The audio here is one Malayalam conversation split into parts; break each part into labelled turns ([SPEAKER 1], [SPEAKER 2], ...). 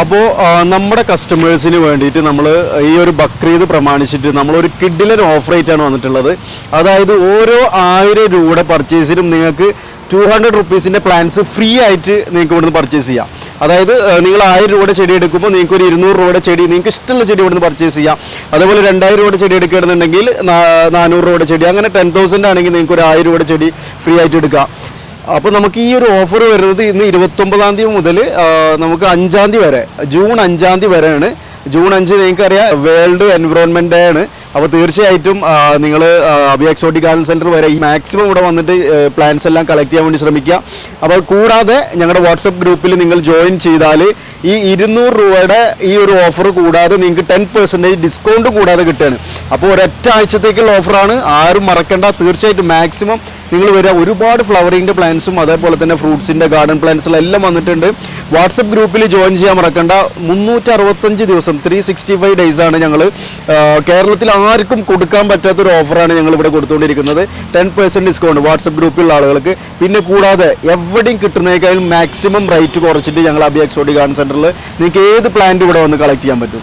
[SPEAKER 1] അപ്പോൾ നമ്മുടെ കസ്റ്റമേഴ്സിന് വേണ്ടിയിട്ട് നമ്മൾ ഈ ഒരു ബക്രീദ് പ്രമാണിച്ചിട്ട് നമ്മളൊരു കിഡിലൻ ഓഫർ ആണ് വന്നിട്ടുള്ളത്. അതായത് ഓരോ ആയിരം രൂപയുടെ പർച്ചേസിനും നിങ്ങൾക്ക് ടു ഹൺഡ്രഡ് റുപ്പീസിന്റെ പ്ലാൻസ് ഫ്രീ ആയിട്ട് നിങ്ങൾക്ക് ഇവിടുന്ന് പർച്ചേസ് ചെയ്യാം. അതായത് നിങ്ങൾ ആയിരം രൂപയുടെ ചെടി എടുക്കുമ്പോൾ നിങ്ങൾക്ക് ഒരു ഇരുന്നൂറ് രൂപയുടെ ചെടി നിങ്ങൾക്ക് ഇഷ്ടമുള്ള ചെടി ഇവിടുന്ന് പർച്ചേസ് ചെയ്യാം. അതേപോലെ രണ്ടായിരം രൂപയുടെ ചെടി എടുക്കുകയാണെന്നുണ്ടെങ്കിൽ നാനൂറ് രൂപയുടെ ചെടി അങ്ങനെ ടെൻ തൗസൻഡ് ആണെങ്കിൽ നിങ്ങൾക്ക് ഒരു ആയിരം രൂപയുടെ ചെടി ഫ്രീ ആയിട്ട് എടുക്കാം. അപ്പോൾ നമുക്ക് ഈ ഒരു ഓഫർ വരുന്നത് ഇന്ന് ഇരുപത്തൊമ്പതാം തീയതി മുതൽ നമുക്ക് അഞ്ചാം തീയതി വരെ ജൂൺ അഞ്ചാം തീയതി വരെയാണ്. ജൂൺ അഞ്ച് നിങ്ങൾക്കറിയാം വേൾഡ് എൻവറോൺമെന്റ് ഡേ ആണ്. അപ്പോൾ തീർച്ചയായിട്ടും നിങ്ങൾ അബി എക്സോട്ടിക് ഗാർഡൻ സെന്റർ വരെ ഈ മാക്സിമം ഇവിടെ വന്നിട്ട് പ്ലാൻസ് എല്ലാം കളക്ട് ചെയ്യാൻ വേണ്ടി ശ്രമിക്കുക. അപ്പോൾ കൂടാതെ ഞങ്ങളുടെ വാട്സപ്പ് ഗ്രൂപ്പിൽ നിങ്ങൾ ജോയിൻ ചെയ്താൽ ഈ ഇരുന്നൂറ് രൂപയുടെ ഈ ഒരു ഓഫർ കൂടാതെ നിങ്ങൾക്ക് ടെൻ പെർസെന്റേജ് ഡിസ്കൗണ്ട് കൂടാതെ കിട്ടുകയാണ്. അപ്പോൾ ഒരൊറ്റ ആഴ്ചത്തേക്കുള്ള ഓഫറാണ് ആരും മറക്കണ്ട. തീർച്ചയായിട്ടും മാക്സിമം നിങ്ങൾ വരിക. ഒരുപാട് ഫ്ലവറിന്റെ പ്ലാന്റ്സും അതേപോലെ തന്നെ ഫ്രൂട്ട്സിന്റെ ഗാർഡൻ പ്ലാൻസുകളും എല്ലാം വന്നിട്ടുണ്ട്. വാട്സപ്പ് ഗ്രൂപ്പിൽ ജോയിൻ ചെയ്യാൻ മറക്കണ്ട. മുന്നൂറ്റി അറുപത്തഞ്ച് ദിവസം ത്രീ സിക്സ്റ്റി ഫൈവ് ഡേയ്സ് ആണ് ഞങ്ങൾ കേരളത്തിൽ ആർക്കും കൊടുക്കാൻ പറ്റാത്തൊരു ഓഫറാണ് ഞങ്ങൾ ഇവിടെ കൊടുത്തുകൊണ്ടിരിക്കുന്നത്. ടെൻ പെർസെന്റ് ഡിസ്കൗണ്ട് വാട്സപ്പ് ഗ്രൂപ്പിലുള്ള ആളുകൾക്ക്. പിന്നെ കൂടാതെ എവിടെയും കിട്ടുന്നതിനേക്കാളും മാക്സിമം റേറ്റ് കുറച്ചിട്ട് ഞങ്ങൾ അബി എക്സോട്ടി ഗാർഡൻ സെന്ററിൽ നിങ്ങൾക്ക് ഏത് പ്ലാന്റ് ഇവിടെ വന്ന് കളക്ട് ചെയ്യാൻ പറ്റും?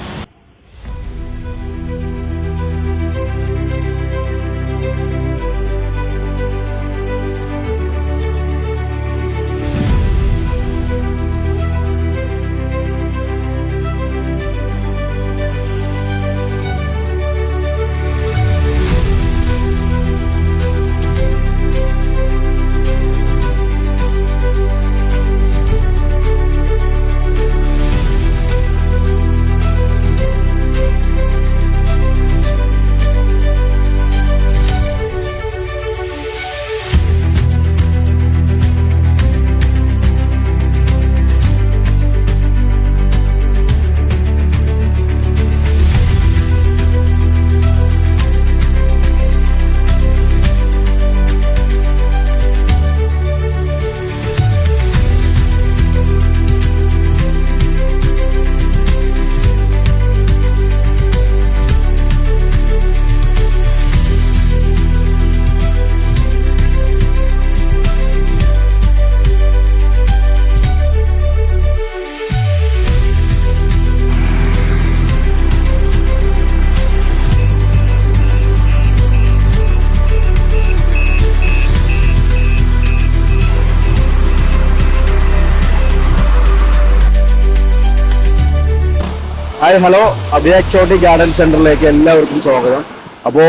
[SPEAKER 1] Hi hello Abi exotic garden സെന്ററിലേക്ക് എല്ലാവർക്കും സ്വാഗതം. അപ്പോൾ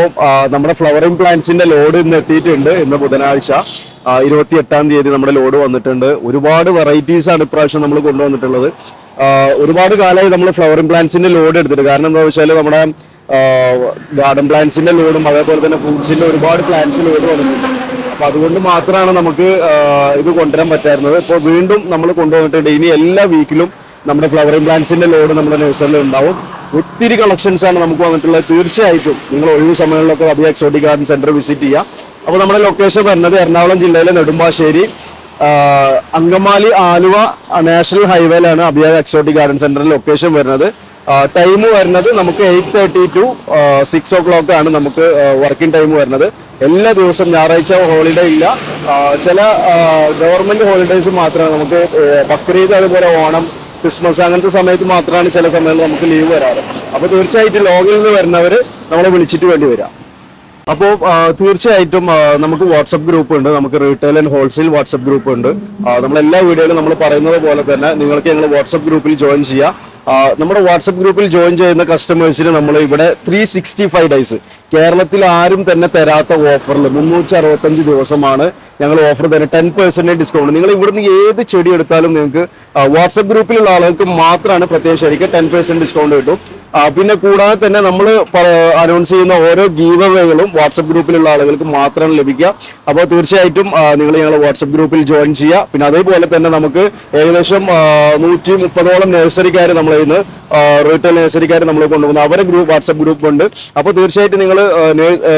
[SPEAKER 1] നമ്മുടെ ഫ്ലവറിംഗ് പ്ലാന്റ്സിന്റെ ലോഡ് ഇന്ന് എത്തിയിട്ടുണ്ട് ഇന്ന് ബുധനാഴ്ച. ഇരുപത്തി എട്ടാം തീയതി നമ്മുടെ ലോഡ് വന്നിട്ടുണ്ട്. ഒരുപാട് വെറൈറ്റീസ് ആണ് ഇപ്രാവശ്യം നമ്മൾ കൊണ്ടുവന്നിട്ടുള്ളത്. ഒരുപാട് കാലമായി നമ്മൾ ഫ്ലവറിംഗ് പ്ലാന്റ്സിന്റെ ലോഡ് എടുത്തിട്ട്. കാരണം എന്താ വെച്ചാൽ നമ്മുടെ ഗാർഡൻ പ്ലാന്റ്സിന്റെ ലോഡും അതേപോലെ തന്നെ ഫ്രൂട്ട്സിന്റെ ഒരുപാട് പ്ലാന്റ്സ് ലോഡ് വന്നിട്ടുണ്ട്. അപ്പൊ അതുകൊണ്ട് മാത്രമാണ് നമുക്ക് ഇത് കൊണ്ടുവരാൻ പറ്റായിരുന്നത് ഇപ്പോൾ വീണ്ടും നമ്മൾ കൊണ്ടുവന്നിട്ടുണ്ട്. ഇനി എല്ലാ വീക്കിലും നമ്മുടെ ഫ്ലവറിംഗ് പ്ലാന്റ്സിന്റെ ലോഡ് നമ്മുടെ നഴ്സറിയിൽ ഉണ്ടാവും. ഒത്തിരി കളക്ഷൻസ് ആണ് നമുക്ക് വന്നിട്ടുള്ളത്. തീർച്ചയായിട്ടും നിങ്ങൾ ഒഴിവ് സമയങ്ങളിലൊക്കെ അതി എക്സോട്ടിക് ഗാർഡൻ സെന്റർ വിസിറ്റ് ചെയ്യാം. അപ്പോൾ നമ്മുടെ ലൊക്കേഷൻ വരുന്നത് എറണാകുളം ജില്ലയിലെ നെടുമ്പാശ്ശേരി അങ്കമാലി ആലുവ നാഷണൽ ഹൈവേയിലാണ് അബിയ എക്സോട്ടിക് ഗാർഡൻ സെന്ററിൽ ലൊക്കേഷൻ വരുന്നത്. ടൈം വരുന്നത് നമുക്ക് eight thirty to six o'clock ആണ് നമുക്ക് വർക്കിംഗ് ടൈം വരുന്നത്. എല്ലാ ദിവസവും ഞായറാഴ്ച ഹോളിഡേ ഇല്ല. ചില ഗവൺമെന്റ് ഹോളിഡേയ്സ് മാത്രമേ നമുക്ക് ബക്രീദ് അതുപോലെ ഓണം ക്രിസ്മസ് അങ്ങനത്തെ സമയത്ത് മാത്രമാണ് ചില സമയത്ത് നമുക്ക് ലീവ് വരാറ്. അപ്പോൾ തീർച്ചയായിട്ടും ലോകിൽ നിന്ന് വരുന്നവർ നമ്മളെ വിളിച്ചിട്ട് വേണ്ടി വരാം. അപ്പോൾ തീർച്ചയായിട്ടും നമുക്ക് വാട്സപ്പ് ഗ്രൂപ്പ് ഉണ്ട്. നമുക്ക് retail and wholesale WhatsApp group ഉണ്ട്. നമ്മൾ എല്ലാ വീഡിയോയിലും നമ്മൾ പറയുന്നത് പോലെ തന്നെ നിങ്ങൾക്ക് ഞങ്ങൾ വാട്സപ്പ് ഗ്രൂപ്പിൽ ജോയിൻ ചെയ്യാം. നമ്മുടെ വാട്സപ്പ് ഗ്രൂപ്പിൽ ജോയിൻ ചെയ്യുന്ന കസ്റ്റമേഴ്സിന് നമ്മൾ ഇവിടെ ത്രീ സിക്സ്റ്റി ഫൈവ് ഡേയ്സ് കേരളത്തിൽ ആരും തന്നെ തരാത്ത ഓഫറിൽ മുന്നൂറ്റി അറുപത്തഞ്ച് ദിവസമാണ് ഞങ്ങൾ ഓഫർ തരുന്നത്. ടെൻ പെർസെന്റേജ് ഡിസ്കൗണ്ട് നിങ്ങൾ ഇവിടുന്ന് ഏത് ചെടി എടുത്താലും നിങ്ങൾക്ക് വാട്സപ്പ് ഗ്രൂപ്പിലുള്ള ആളുകൾക്ക് മാത്രമാണ് പ്രത്യേകിച്ച് ശരിക്കും ടെൻ പെർസെന്റ് ഡിസ്കൗണ്ട് കിട്ടും. പിന്നെ കൂടാതെ തന്നെ നമ്മൾ അനൗൺസ് ചെയ്യുന്ന ഓരോ ഗീവവേകളും വാട്സപ്പ് ഗ്രൂപ്പിലുള്ള ആളുകൾക്ക് മാത്രമാണ് ലഭിക്കുക. അപ്പോൾ തീർച്ചയായിട്ടും നിങ്ങൾ ഞങ്ങൾ വാട്സപ്പ് ഗ്രൂപ്പിൽ ജോയിൻ ചെയ്യുക. പിന്നെ അതേപോലെ തന്നെ നമുക്ക് ഏകദേശം നൂറ്റി മുപ്പതോളം നഴ്സറിക്കാർ നമ്മൾ ഇന്ന് റീറ്റെയിൽ നഴ്സറിക്കാർ നമ്മൾ കൊണ്ടുപോകുന്നു അവരെ ഗ്രൂപ്പ് വാട്സപ്പ് ഗ്രൂപ്പ് ഉണ്ട്. അപ്പോൾ തീർച്ചയായിട്ടും നിങ്ങൾ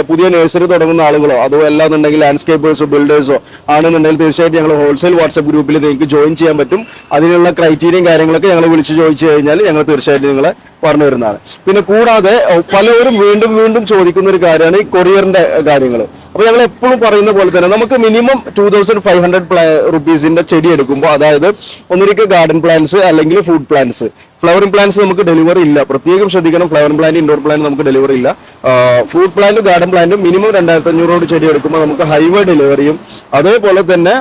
[SPEAKER 1] പുതിയ നഴ്സറി തുടങ്ങുന്ന ആളുകളോ അതോ അല്ലാന്നുണ്ടെങ്കിൽ ലാൻഡ്സ്കേപ്പേഴ്സോ ബിൽഡേഴ്സോ ആണെന്നുണ്ടെങ്കിൽ തീർച്ചയായിട്ടും ഞങ്ങൾ ഹോൾസെയിൽ വാട്സപ്പ് ഗ്രൂപ്പിൽ നിങ്ങൾക്ക് ജോയിൻ ചെയ്യാൻ പറ്റും. അതിനുള്ള ക്രൈറ്റീരിയയും കാര്യങ്ങളൊക്കെ ഞങ്ങൾ വിളിച്ച് ചോദിച്ചു കഴിഞ്ഞാൽ ഞങ്ങൾ തീർച്ചയായിട്ടും നിങ്ങളെ പറഞ്ഞു തരുന്നതാണ് പിന്നെ കൂടാതെ പലവരും വീണ്ടും വീണ്ടും ചോദിക്കുന്ന ഒരു കാര്യമാണ് ഈ കൊറിയറിന്റെ കാര്യങ്ങൾ അപ്പൊ ഞങ്ങൾ എപ്പോഴും പറയുന്ന പോലെ തന്നെ നമുക്ക് minimum two thousand five hundred റുപ്പീസിന്റെ ചെടി എടുക്കുമ്പോൾ അതായത് ഒന്നിരിക്കും ഗാർഡൻ പ്ലാന്റ്സ് അല്ലെങ്കിൽ ഫുഡ് പ്ലാന്റ്സ് ഫ്ലവറിംഗ് പ്ലാന്റ്സ് നമുക്ക് ഡെലിവറി ഇല്ല. പ്രത്യേകം ശ്രദ്ധിക്കണം ഫ്ലവറിംഗ് പ്ലാന്റ് ഇൻഡോർ പ്ലാന്റ് നമുക്ക് ഡെലിവറി ഇല്ല. ഫ്രൂട്ട് പ്ലാന്റും ഗാർഡൻ പ്ലാന്റും മിനിമം രണ്ടായിരത്തി അഞ്ഞൂറോട് ചെടി എടുക്കുമ്പോൾ നമുക്ക് ഹൈവേ ഡെലിവറിയും അതേപോലെ തന്നെ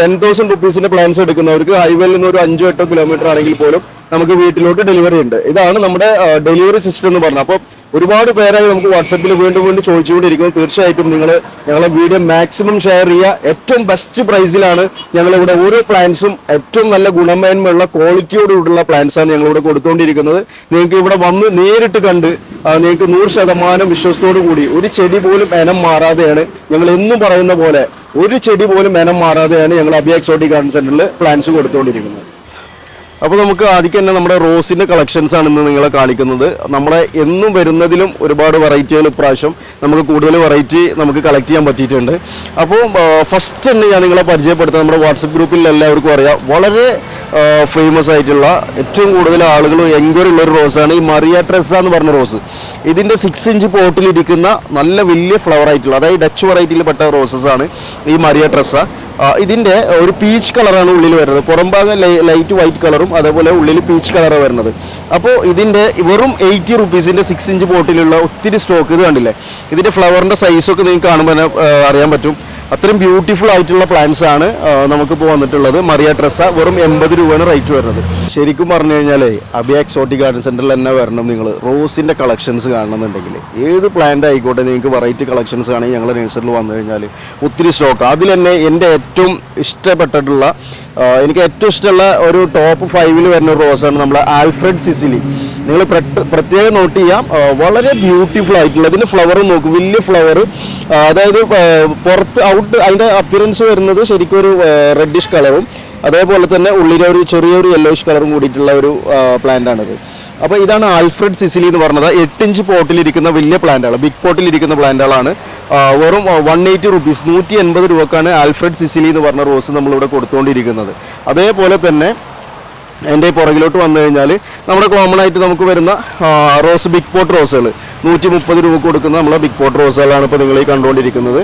[SPEAKER 1] ടെൻ തൗസൻഡ് റുപ്പീസിന്റെ പ്ലാന്റ്സ് എടുക്കുന്നവർക്ക് ഹൈവേയിൽ നിന്ന് ഒരു അഞ്ചോ എട്ടോ കിലോമീറ്റർ ആണെങ്കിൽ പോലും നമുക്ക് വീട്ടിലോട്ട് ഡെലിവറി ഉണ്ട് ഇതാണ് നമ്മുടെ ഡെലിവറി സിസ്റ്റം എന്ന് പറഞ്ഞത്. അപ്പോൾ ഒരുപാട് പേരായി നമുക്ക് വാട്സപ്പിൽ വീണ്ടും വീണ്ടും ചോദിച്ചുകൊണ്ടിരിക്കും തീർച്ചയായിട്ടും നിങ്ങൾ ഞങ്ങളെ വീഡിയോ മാക്സിമം ഷെയർ ചെയ്യുക. ഏറ്റവും ബെസ്റ്റ് പ്രൈസിലാണ് ഞങ്ങളിവിടെ ഓരോ പ്ലാന്റ്സും ഏറ്റവും നല്ല ഗുണമേന്മയുള്ള ക്വാളിറ്റിയോടുകൂടിയുള്ള പ്ലാന്റ്സാണ് ഞങ്ങളിവിടെ കൊടുത്തുകൊണ്ടിരിക്കുന്നത് നിങ്ങൾക്ക് ഇവിടെ വന്ന് നേരിട്ട് കണ്ട് നിങ്ങൾക്ക് നൂറ് ശതമാനം വിശ്വസത്തോടു കൂടി ഒരു ചെടി പോലും എനം മാറാതെയാണ് ഞങ്ങൾ എന്നും പറയുന്ന പോലെ ഒരു ചെടി പോലും എനം മാറാതെയാണ് ഞങ്ങൾ അബിയ എക്സോട്ടിക് ഗാർഡൻ സെന്ററിൽ പ്ലാന്റ്സ് കൊടുത്തുകൊണ്ടിരിക്കുന്നത് അപ്പോൾ നമുക്ക് ആദ്യം തന്നെ നമ്മുടെ റോസിന്റെ കളക്ഷൻസ് ആണ് ഇന്ന് നിങ്ങളെ കാണിക്കുന്നത്. നമ്മളെ എന്നും വരുന്നതിലും ഒരുപാട് വെറൈറ്റികൾ ഇപ്രാവശ്യം നമുക്ക് കൂടുതൽ വെറൈറ്റി നമുക്ക് കളക്ട് ചെയ്യാൻ പറ്റിയിട്ടുണ്ട്. അപ്പോൾ ഫസ്റ്റ് തന്നെ ഞാൻ നിങ്ങളെ പരിചയപ്പെടുത്താം. നമ്മുടെ വാട്സപ്പ് ഗ്രൂപ്പിൽ എല്ലാവർക്കും അറിയാം. വളരെ ഫേമസ് ആയിട്ടുള്ള ഏറ്റവും കൂടുതൽ ആളുകൾ എൻക്വയറി ഉള്ള ഒരു റോസാണ് ഈ മറിയ ട്രെസ്സ എന്ന് പറഞ്ഞ റോസ് ഇതിന്റെ സിക്സ് ഇഞ്ച് പോട്ടിലിരിക്കുന്ന നല്ല വലിയ ഫ്ലവർ ആയിട്ടുള്ള അതായത് ഡച്ച് വെറൈറ്റിയിൽ പെട്ട റോസസ് ആണ് ഈ മറിയ ഡ്രസ്സ ഇതിന്റെ ഒരു പീച്ച് കളറാണ് ഉള്ളിൽ വരുന്നത്. പുറം ഭാഗം ലൈറ്റ് വൈറ്റ് കളറും അതേപോലെ ഉള്ളിൽ പീച്ച് കളറാണ് വരുന്നത്. അപ്പോൾ ഇതിന്റെ വെറും എയ്റ്റി റുപ്പീസിന്റെ സിക്സ് ഇഞ്ച് ബോട്ടിലുള്ള ഒത്തിരി സ്റ്റോക്ക് ഇത് കണ്ടില്ലേ? ഇതിന്റെ ഫ്ലവറിന്റെ സൈസൊക്കെ നിങ്ങൾക്ക് കാണുമ്പോൾ തന്നെ, അറിയാൻ പറ്റും. അത്രയും ബ്യൂട്ടിഫുൾ ആയിട്ടുള്ള പ്ലാന്റ്സ് ആണ് നമുക്കിപ്പോൾ വന്നിട്ടുള്ളത്. മറിയ ഡ്രസ്സ വെറും എൺപത് രൂപയാണ് റേറ്റ് വരുന്നത്. ശരിക്കും പറഞ്ഞു കഴിഞ്ഞാൽ അബിയ എക്സോട്ടിക് ഗാർഡൻ സെന്ററിൽ തന്നെ വരണം നിങ്ങൾ. റോസിന്റെ കളക്ഷൻസ് കാണണമെന്നുണ്ടെങ്കിൽ. ഏത് പ്ലാന്റ് ആയിക്കോട്ടെ നിങ്ങൾക്ക് വെറൈറ്റി കളക്ഷൻസ് ആണെങ്കിൽ ഞങ്ങളുടെ നഴ്സറിൽ വന്നു കഴിഞ്ഞാൽ ഒത്തിരി സ്റ്റോക്ക് അതിൽ തന്നെ എന്റെ ഏറ്റവും ഇഷ്ടപ്പെട്ടിട്ടുള്ള എനിക്ക് ഏറ്റവും ഇഷ്ടമുള്ള ഒരു ടോപ്പ് ഫൈവിൽ വരുന്ന ഒരു റോസാണ് നമ്മൾ ആൽഫ്രഡ് സിസിലി നിങ്ങൾ പ്രത്യേകം നോട്ട് ചെയ്യാം. വളരെ ബ്യൂട്ടിഫുൾ ആയിട്ടുള്ള ഇതിന്റെ ഫ്ലവർ നോക്കും വലിയ ഫ്ലവർ അതായത് പുറത്ത് ഔട്ട് അതിന്റെ അപ്പിയറൻസ് വരുന്നത് ശരിക്കും ഒരു റെഡിഷ് കളറും അതേപോലെ തന്നെ ഉള്ളിലെ ഒരു ചെറിയൊരു യെല്ലോയിഷ് കളറും കൂടിയിട്ടുള്ള ഒരു പ്ലാന്റ് ആണിത്. അപ്പോൾ ഇതാണ് ആൽഫ്രഡ് സിസിലി എന്ന് പറഞ്ഞത്. എട്ട് ഇഞ്ച് പോട്ടിലിരിക്കുന്ന വലിയ പ്ലാന്റുകൾ ബിഗ് പോട്ടിലിരിക്കുന്ന പ്ലാന്റുകളാണ് വെറും വൺ എയ്റ്റി റുപ്പീസ് നൂറ്റി എൺപത് രൂപക്കാണ് ആൽഫ്രഡ് സിസിലി എന്ന് പറഞ്ഞ റോസ് നമ്മളിവിടെ കൊടുത്തുകൊണ്ടിരിക്കുന്നത് അതേപോലെ തന്നെ എന്റെ പുറകിലോട്ട് വന്നു കഴിഞ്ഞാൽ നമ്മുടെ കോമൺ ആയിട്ട് നമുക്ക് വരുന്ന റോസ് ബിഗ് പോട്ട് റോസുകൾ നൂറ്റി മുപ്പത് രൂപ കൊടുക്കുന്ന നമ്മളെ ബിഗ് പോട്ട് റോസുകളാണ് ഇപ്പോൾ നിങ്ങൾ ഈ കണ്ടുകൊണ്ടിരിക്കുന്നത്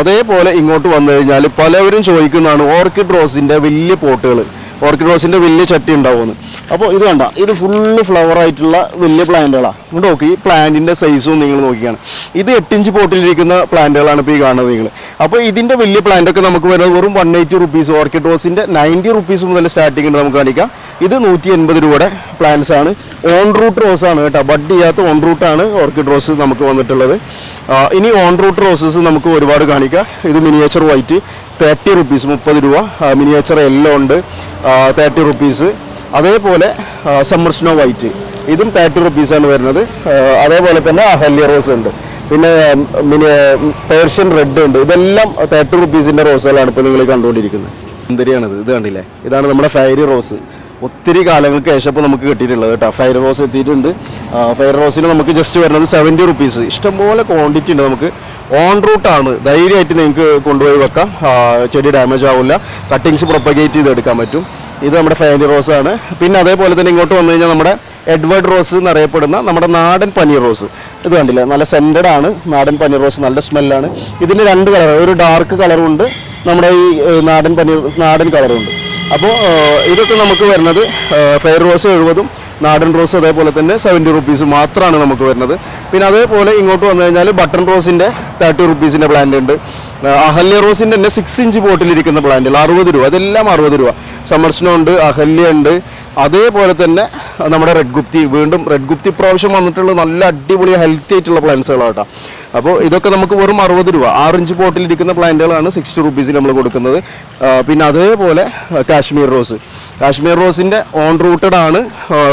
[SPEAKER 1] അതേപോലെ ഇങ്ങോട്ട് വന്നു കഴിഞ്ഞാൽ പലവരും ചോദിക്കുന്നതാണ് ഓർക്കിഡ് റോസിന്റെ വലിയ പോട്ടുകൾ ഓർക്കിഡ് റോസിന്റെ വലിയ ചട്ടി ഉണ്ടാവുമെന്ന്. അപ്പോൾ ഇത് കണ്ട ഇത് ഫുള്ള് ഫ്ലവർ ആയിട്ടുള്ള വലിയ പ്ലാന്റുകളാണ് ഇങ്ങോട്ട് നോക്കി ഈ പ്ലാന്റിന്റെ സൈസും നിങ്ങൾ നോക്കിയാണ് ഇത് എട്ടിഞ്ച് പോട്ടിലിരിക്കുന്ന പ്ലാന്റുകളാണ് ഇപ്പോൾ ഈ കാണുന്നത് നിങ്ങൾ അപ്പോൾ ഇതിന്റെ വലിയ പ്ലാന്റ് ഒക്കെ നമുക്ക് വരുന്നത് വെറും വൺ എയ്റ്റി റുപ്പീസ് ഓർക്കിഡ് റോസിന്റെ നയന്റി റുപ്പീസ് മുതൽ സ്റ്റാർട്ടിംഗ് ഉണ്ട് നമുക്ക് കാണിക്കാം. ഇത് നൂറ്റി എൺപത് രൂപയുടെ പ്ലാന്റ്സ് ആണ്. ഓൺ റൂട്ട് റോസ് ആണ് കേട്ടോ. ബഡ് ചെയ്യാത്ത ഓൺ റൂട്ടാണ് ഓർക്കിഡ് റോസ് നമുക്ക് വന്നിട്ടുള്ളത്. ഇനി ഓൺ റൂട്ട് റോസസ് നമുക്ക് ഒരുപാട് കാണിക്കാം. ഇത് മിനിയേച്ചർ വൈറ്റ് തേർട്ടി റുപ്പീസ് മുപ്പത് രൂപ. മിനിയേച്ചർ എല്ലോ ഉണ്ട്. തേർട്ടി റുപ്പീസ് അതേപോലെ സമ്മർ സ്നോ വൈറ്റ് ഇതും തേർട്ടി റുപ്പീസാണ് വരുന്നത്. അതേപോലെ തന്നെ അഹല്യ റോസ് ഉണ്ട്. പിന്നെ പിന്നെ പേർഷ്യൻ റെഡ് ഉണ്ട്. ഇതെല്ലാം തേർട്ടി റുപ്പീസിന്റെ റോസുകളാണ് ഇപ്പോൾ നിങ്ങൾ കണ്ടുകൊണ്ടിരിക്കുന്നത്. സുന്ദരിയാണിത് ഇത് കണ്ടില്ലേ? ഇതാണ് നമ്മുടെ ഫയറി റോസ് ഒത്തിരി കാലങ്ങൾക്ക് ശേഷം ഇപ്പോൾ നമുക്ക് കിട്ടിയിട്ടുള്ളത് കേട്ടോ. ഫയർ റോസ് എത്തിയിട്ടുണ്ട്. ഫയർ റോസിന് നമുക്ക് ജസ്റ്റ് വരുന്നത് സെവന്റി റുപ്പീസ് ഇഷ്ടംപോലെ ക്വാണ്ടിറ്റി ഉണ്ട് നമുക്ക്. ഓൺ റൂട്ടാണ് ധൈര്യമായിട്ട് നിങ്ങൾക്ക് കൊണ്ടുപോയി വെക്കാം. ചെടി ഡാമേജ് ആവില്ല. കട്ടിങ്സ് പ്രൊപ്പഗേറ്റ് ചെയ്തെടുക്കാൻ പറ്റും. ഇത് നമ്മുടെ ഫാന്റി റോസ് ആണ്. പിന്നെ അതേപോലെ തന്നെ ഇങ്ങോട്ട് വന്നു കഴിഞ്ഞാൽ നമ്മുടെ എഡ്വേർഡ് റോസ് എന്നറിയപ്പെടുന്ന നമ്മുടെ നാടൻ പനീർ റോസ്. ഇത് കണ്ടില്ലേ? നല്ല സെന്റഡ് ആണ്. നാടൻ പനീർ റോസ് നല്ല സ്മെല്ലാണ് ഇതിന് രണ്ട് കളർ ഒരു ഡാർക്ക് കളറും ഉണ്ട്. നമ്മുടെ ഈ നാടൻ പനീർ നാടൻ കളറും ഉണ്ട്. അപ്പോൾ ഇതൊക്കെ നമുക്ക് വരുന്നത് ഫെയർ റോസ് എഴുപതും നാടൻ റോസ് അതേപോലെ തന്നെ സെവന്റി റുപ്പീസ് മാത്രമാണ് നമുക്ക് വരുന്നത്. പിന്നെ അതേപോലെ ഇങ്ങോട്ട് വന്നു കഴിഞ്ഞാൽ ബട്ടൺ റോസിന്റെ തേർട്ടി റുപ്പീസിന്റെ പ്ലാന്റ് ഉണ്ട്. അഹല്യ റോസിന്റെ തന്നെ സിക്സ് ഇഞ്ച് ബോട്ടിലിരിക്കുന്ന പ്ലാന്റുകൾ അറുപത് രൂപ. അതെല്ലാം അറുപത് രൂപ. സമർഷ്ണ ഉണ്ട് അഹല്യ ഉണ്ട്. അതേപോലെ തന്നെ നമ്മുടെ റെഡ് ഗുപ്തി വീണ്ടും റെഡ് ഗുപ്തി പ്രാവശ്യം വന്നിട്ടുള്ള നല്ല അടിപൊളി ഹെൽത്തി ആയിട്ടുള്ള പ്ലാന്റ്സുകളാണ് കേട്ടോ അപ്പോൾ ഇതൊക്കെ നമുക്ക് വെറും അറുപത് രൂപ. ആറ് ഇഞ്ച് പോട്ടിലിരിക്കുന്ന പ്ലാന്റുകളാണ് സിക്സ്റ്റി റുപ്പീസിൽ നമ്മൾ കൊടുക്കുന്നത്. പിന്നെ അതേപോലെ കാശ്മീർ റോസ്. കാശ്മീർ റോസിന്റെ ഓൺ റൂട്ടഡ് ആണ്.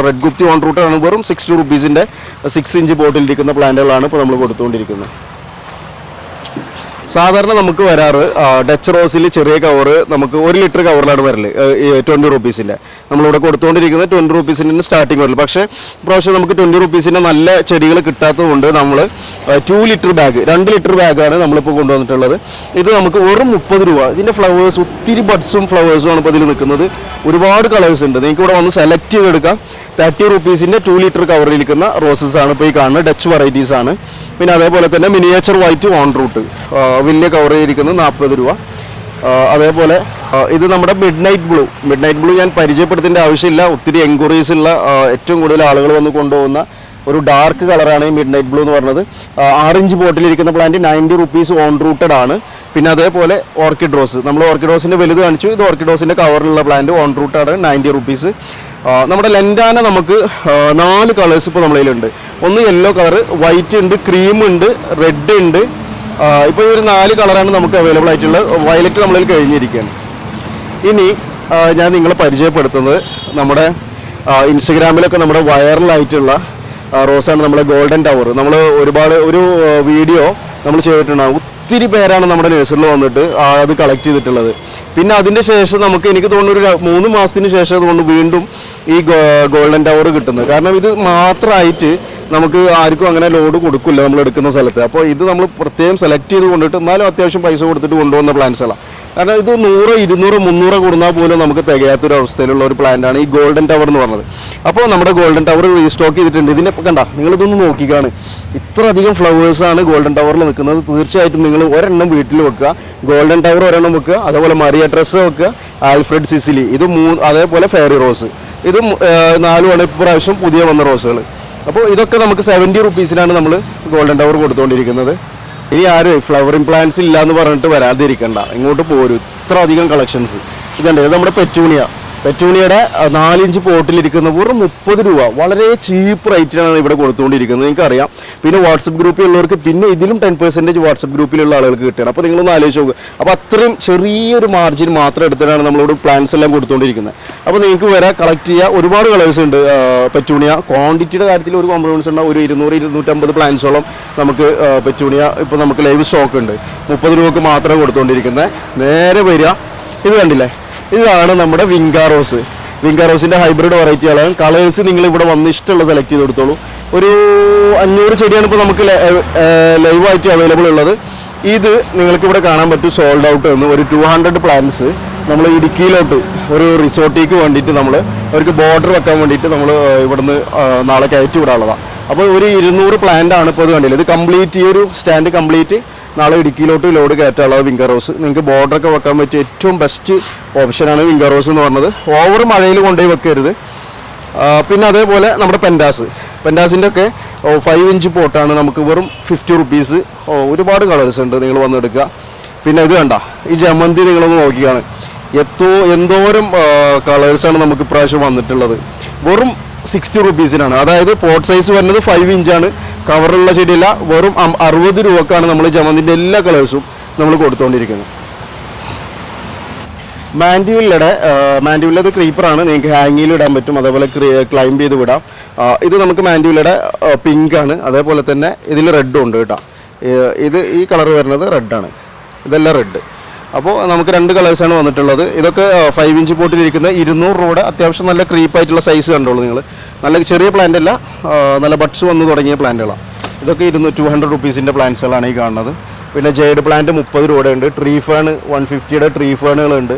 [SPEAKER 1] റെഡ് ഗുപ്തി ഓൺ റൂട്ടഡ് ആണ്. വെറും സിക്സ്റ്റി റുപ്പീസിന്റെ സിക്സ് ഇഞ്ച് ബോട്ടിലിരിക്കുന്ന പ്ലാന്റുകളാണ് ഇപ്പോൾ നമ്മൾ കൊടുത്തുകൊണ്ടിരിക്കുന്നത്. സാധാരണ നമുക്ക് വരാറ് ഡച്ച് റോസിൽ ചെറിയ കവറ് നമുക്ക് ഒരു ലിറ്റർ കവറിലാണ് വരൽ ട്വന്റി റുപ്പീസിന്റെ നമ്മളിവിടെ കൊടുത്തുകൊണ്ടിരിക്കുന്നത് ട്വന്റി റുപ്പീസിന്റെ സ്റ്റാർട്ടിങ് വരൽ. പക്ഷേ പ്രാവശ്യം നമുക്ക് ട്വന്റി റുപ്പീസിന്റെ നല്ല ചെടികൾ കിട്ടാത്തത് കൊണ്ട് നമ്മൾ ടു ലിറ്റർ ബാഗ് രണ്ട് ലിറ്റർ ബാഗാണ് നമ്മളിപ്പോൾ കൊണ്ടുവന്നിട്ടുള്ളത്. ഇത് നമുക്ക് വെറും മുപ്പത് രൂപ. ഇതിന്റെ ഫ്ലവേഴ്സ് ഒത്തിരി ബഡ്സും ഫ്ലവേഴ്സും ആണ് ഇപ്പോൾ ഇതിൽ നിൽക്കുന്നത്. ഒരുപാട് കളേഴ്സ് ഉണ്ട്. നിങ്ങൾക്ക് ഇവിടെ വന്ന് സെലക്ട് ചെയ്തെടുക്കാം. തേർട്ടി റുപ്പീസിന്റെ ടു ലിറ്റർ കവറിൽ കവറിലിരിക്കുന്ന റോസസ് ആണ് ഇപ്പോൾ ഈ കാണുന്നത്. ഡച്ച് വെറൈറ്റീസ് ആണ്. പിന്നെ അതേപോലെ തന്നെ മിനിയേച്ചർ വൈറ്റ് ഓൺ റൂട്ട് വലിയ കവർ ചെയ്തിരിക്കുന്നത് നാൽപ്പത് രൂപ. അതേപോലെ ഇത് നമ്മുടെ midnight blue midnight blue ഞാൻ പരിചയപ്പെടുത്തേണ്ട ആവശ്യമില്ല. ഒത്തിരി എൻക്വയറീസ് ഉള്ള ഏറ്റവും കൂടുതൽ ആളുകൾ വന്ന് കൊണ്ടുപോകുന്ന ഒരു ഡാർക്ക് കളറാണ് ഈ മിഡ് നൈറ്റ് ബ്ലൂ എന്ന് പറഞ്ഞത് ആറിഞ്ച് ബോട്ടിലിരിക്കുന്ന plant ninety rupees own rooted ആണ്. പിന്നെ അതേപോലെ ഓർക്കിഡ് റോസ് നമ്മൾ ഓർക്കിഡ് റോസിന്റെ വലുത് കാണിച്ചു. ഇത് ഓർക്കിഡ് റോസിന്റെ കവറിലുള്ള പ്ലാന്റ് ഓൺ റൂട്ടാണ് നയന്റി റുപ്പീസ് നമ്മുടെ ലെൻഡാന നമുക്ക് നാല് കളേഴ്സ് ഇപ്പോൾ നമ്മളിലുണ്ട് ഒന്ന് യെല്ലോ കളർ വൈറ്റ് ഉണ്ട് ക്രീം ഉണ്ട് റെഡ് ഉണ്ട്. ഇപ്പോൾ ഈ ഒരു നാല് കളറാണ് നമുക്ക് അവൈലബിൾ ആയിട്ടുള്ളത്. വയലറ്റ് നമ്മളിൽ കഴിഞ്ഞിരിക്കുകയാണ്. ഇനി ഞാൻ നിങ്ങളെ പരിചയപ്പെടുത്തുന്നത് നമ്മുടെ ഇൻസ്റ്റഗ്രാമിലൊക്കെ നമ്മുടെ വൈറലായിട്ടുള്ള റോസാണ് നമ്മുടെ ഗോൾഡൻ ടവർ. നമ്മൾ ഒരുപാട് ഒരു വീഡിയോ നമ്മൾ ചെയ്തിട്ടുണ്ടാകും ഒത്തിരി പേരാണ് നമ്മുടെ നഴ്സറിൽ വന്നിട്ട് അത് കളക്ട് ചെയ്തിട്ടുള്ളത്. പിന്നെ അതിന്റെ ശേഷം നമുക്ക് എനിക്ക് തോന്നുന്നു ഒരു മൂന്ന് മാസത്തിന് ശേഷം അതുകൊണ്ട് വീണ്ടും ഈ ഗോൾഡൻ ടവർ കിട്ടുന്നത്. കാരണം ഇത് മാത്രമായിട്ട് നമുക്ക് ആർക്കും അങ്ങനെ ലോഡ് കൊടുക്കില്ല നമ്മൾ എടുക്കുന്ന സ്ഥലത്ത്. അപ്പോൾ ഇത് നമ്മൾ പ്രത്യേകം സെലക്ട് ചെയ്ത് കൊണ്ടിട്ട് എന്നാലും അത്യാവശ്യം പൈസ കൊടുത്തിട്ട് കൊണ്ടുവന്ന പ്ലാന്റ്സുകളാണ് കാരണം ഇത് നൂറ് ഇരുന്നൂറ് മുന്നൂറ് കൊടുന്നാൽ പോലും നമുക്ക് തികയാത്തൊരു അവസ്ഥയിലുള്ള ഒരു പ്ലാന്റാണ് ഈ ഗോൾഡൻ ടവർ എന്ന് പറഞ്ഞത്. അപ്പോൾ നമ്മുടെ ഗോൾഡൻ ടവർ റീസ്റ്റോക്ക് ചെയ്തിട്ടുണ്ട്. ഇതിനെ കണ്ട നിങ്ങളിതൊന്ന് നോക്കിക്കാണ്. ഇത്ര അധികം ഫ്ലവേഴ്സ് ആണ് ഗോൾഡൻ ടവറിൽ നിൽക്കുന്നത്. തീർച്ചയായിട്ടും നിങ്ങൾ ഒരെണ്ണം വീട്ടിൽ വെക്കുക. ഗോൾഡൻ ടവർ ഒരെണ്ണം വെക്കുക. അതേപോലെ മറിയ ഡ്രസ്സ് വെക്കുക. ആൽഫ്രഡ് സിസിലി ഇത് മൂ അതേപോലെ ഫെയറി റോസ് ഇത് നാലുമാണ് ഇപ്രാവശ്യം പുതിയ വന്ന റോസുകൾ അപ്പോൾ ഇതൊക്കെ നമുക്ക് സെവന്റി റുപ്പീസിനാണ് നമ്മൾ ഗോൾഡൻ ടവർ കൊടുത്തുകൊണ്ടിരിക്കുന്നത് ഇനി ആരും? ഫ്ലവറിംഗ് പ്ലാന്റ്സ് ഇല്ല എന്ന് പറഞ്ഞിട്ട് വരാതിരിക്കണ്ട. ഇങ്ങോട്ട് പോരും. ഇത്ര അധികം കളക്ഷൻസ് ഇതുണ്ട് ഇത് നമ്മുടെ പെറ്റൂണിയ പെറ്റൂണിയുടെ നാലിഞ്ച് പോട്ടിലിരിക്കുന്ന വെറും മുപ്പത് രൂപ. വളരെ ചീപ്പ് റേറ്റിനാണ് ഇവിടെ കൊടുത്തുകൊണ്ടിരിക്കുന്നത് നിങ്ങൾക്കറിയാം. പിന്നെ വാട്സപ്പ് ഗ്രൂപ്പിൽ ഉള്ളവർക്ക് പിന്നെ ഇതിലും ടെൻ പെർസെന്റേജ് വാട്സപ്പ് ഗ്രൂപ്പിലുള്ള ആളുകൾക്ക് കിട്ടുകയാണ്. അപ്പോൾ നിങ്ങളൊന്ന് ആലോചിച്ച് നോക്കുക അപ്പോൾ അത്രയും ചെറിയൊരു മാർജിൻ മാത്രം എടുത്തിട്ടാണ് നമ്മളോട് പ്ലാൻസ് എല്ലാം കൊടുത്തുകൊണ്ടിരിക്കുന്നത്. അപ്പോൾ നിങ്ങൾക്ക് വരെ കളക്ട് ചെയ്യുക ഒരുപാട് കളേഴ്സ് ഉണ്ട് പെറ്റൂണിയ. ക്വാണ്ടിറ്റിയുടെ കാര്യത്തിൽ ഒരു കോംപ്രമൈസ് ഉണ്ടാവും. ഒരു ഇരുന്നൂറ് ഇരുന്നൂറ്റമ്പത് പ്ലാൻസോളം നമുക്ക് പെറ്റൂണിയ ഇപ്പോൾ നമുക്ക് ലൈവ് സ്റ്റോക്ക് ഉണ്ട്. മുപ്പത് രൂപക്ക് മാത്രമേ കൊടുത്തുകൊണ്ടിരിക്കുന്നത്. നേരെ വരിക. ഇത് കണ്ടില്ലേ? ഇതാണ് നമ്മുടെ വിങ്കാറോസ് വിങ്കാറോസിന്റെ ഹൈബ്രിഡ് വെറൈറ്റികളാണ് കളേഴ്സ് നിങ്ങൾ ഇവിടെ വന്ന് ഇഷ്ടമുള്ള സെലക്ട് ചെയ്ത് കൊടുത്തോളൂ. ഒരു അഞ്ഞൂറ് ചെടിയാണ് ഇപ്പോൾ നമുക്ക് ലൈവായിട്ട് അവൈലബിൾ ഉള്ളത്. ഇത് നിങ്ങൾക്ക് ഇവിടെ കാണാൻ പറ്റും സോൾഡ് ഔട്ട് എന്ന്. ഒരു ടു ഹൺഡ്രഡ് പ്ലാന്റ്സ് നമ്മൾ ഇടുക്കിയിലോട്ട് ഒരു റിസോർട്ടിലേക്ക് വേണ്ടിയിട്ട് നമ്മൾ അവർക്ക് ബോർഡർ വെക്കാൻ വേണ്ടിയിട്ട് നമ്മൾ ഇവിടുന്ന് നാളെ കയറ്റി വിടാനുള്ളതാണ് അപ്പോൾ ഒരു ഇരുന്നൂറ് പ്ലാന്റ് ആണ് ഇപ്പോൾ ഇത് കണ്ടില്ല? ഇത് കംപ്ലീറ്റ് ഈ ഒരു സ്റ്റാൻഡ് കംപ്ലീറ്റ് നാളെ ഇടുക്കിയിലോട്ട് ലോഡ് കയറ്റാനുള്ളത് വിങ്കർ റോസ് നിങ്ങൾക്ക് ബോർഡറൊക്കെ വെക്കാൻ പറ്റിയ ഏറ്റവും ബെസ്റ്റ് ഓപ്ഷനാണ് വിങ്കർ റോസ് എന്ന് പറഞ്ഞത്. ഓവർ മഴയിൽ കൊണ്ടുപോയി വെക്കരുത്. പിന്നെ അതേപോലെ നമ്മുടെ പെൻഡാസ് പെൻഡാസിന്റെ ഒക്കെ ഫൈവ് ഇഞ്ച് പോട്ടാണ് നമുക്ക് വെറും ഫിഫ്റ്റി റുപ്പീസ് ഒരുപാട് കളേഴ്സ് ഉണ്ട് നിങ്ങൾ വന്നെടുക്കുക. പിന്നെ ഇത് കണ്ട ഈ ജമന്തി നിങ്ങളൊന്ന് നോക്കിയാണ് എത്തോ എന്തോരം കളേഴ്സാണ് നമുക്ക് ഇപ്രാവശ്യം വന്നിട്ടുള്ളത്. വെറും സിക്സ്റ്റി റുപ്പീസിനാണ് അതായത് പോട്ട് സൈസ് വരുന്നത് ഫൈവ് ഇഞ്ചാണ് കവറുള്ള ചെടിയല്ല വെറും അറുപത് രൂപക്കാണ് നമ്മൾ ജമന്തിന്റെ എല്ലാ കളേഴ്സും നമ്മൾ കൊടുത്തുകൊണ്ടിരിക്കുന്നത് മാൻഡ്യൂലിയുടെ മാൻഡ്യൂലത് ക്രീപ്പറാണ് നിങ്ങൾക്ക് ഹാങ്ങിയിൽ ഇടാൻ പറ്റും. അതേപോലെ ക്ലൈംബ് ചെയ്ത് വിടാം. ഇത് നമുക്ക് മാൻഡ്യൂലയുടെ പിങ്കാണ് അതേപോലെ തന്നെ ഇതിൽ റെഡും ഉണ്ട് കേട്ടോ. ഇത് ഈ കളർ വരുന്നത് റെഡാണ് ഇതെല്ലാം റെഡ് അപ്പോൾ നമുക്ക് രണ്ട് കളേഴ്സാണ് വന്നിട്ടുള്ളത്. ഇതൊക്കെ ഫൈവ് ഇഞ്ച് പോട്ടിലിരിക്കുന്ന ഇരുന്നൂറ് രൂപയുടെ അത്യാവശ്യം നല്ല ക്രീപ്പായിട്ടുള്ള സൈസ് കണ്ടോളൂ നിങ്ങൾ നല്ല ചെറിയ പ്ലാന്റ് അല്ല നല്ല ബഡ്സ് വന്ന് തുടങ്ങിയ പ്ലാന്റുകളാണ് ഇതൊക്കെ ഇരുന്നൂറ് ടു ഹൺഡ്രഡ് റുപ്പീസിന്റെ പ്ലാന്റ്സുകളാണ് ഈ കാണുന്നത്. പിന്നെ ജെയ്ഡ് പ്ലാന്റ് മുപ്പത് രൂപയുടെ ഉണ്ട്. ട്രീ ഫേൺ വൺ ഫിഫ്റ്റിയുടെ ട്രീ ഫേണുകളുണ്ട്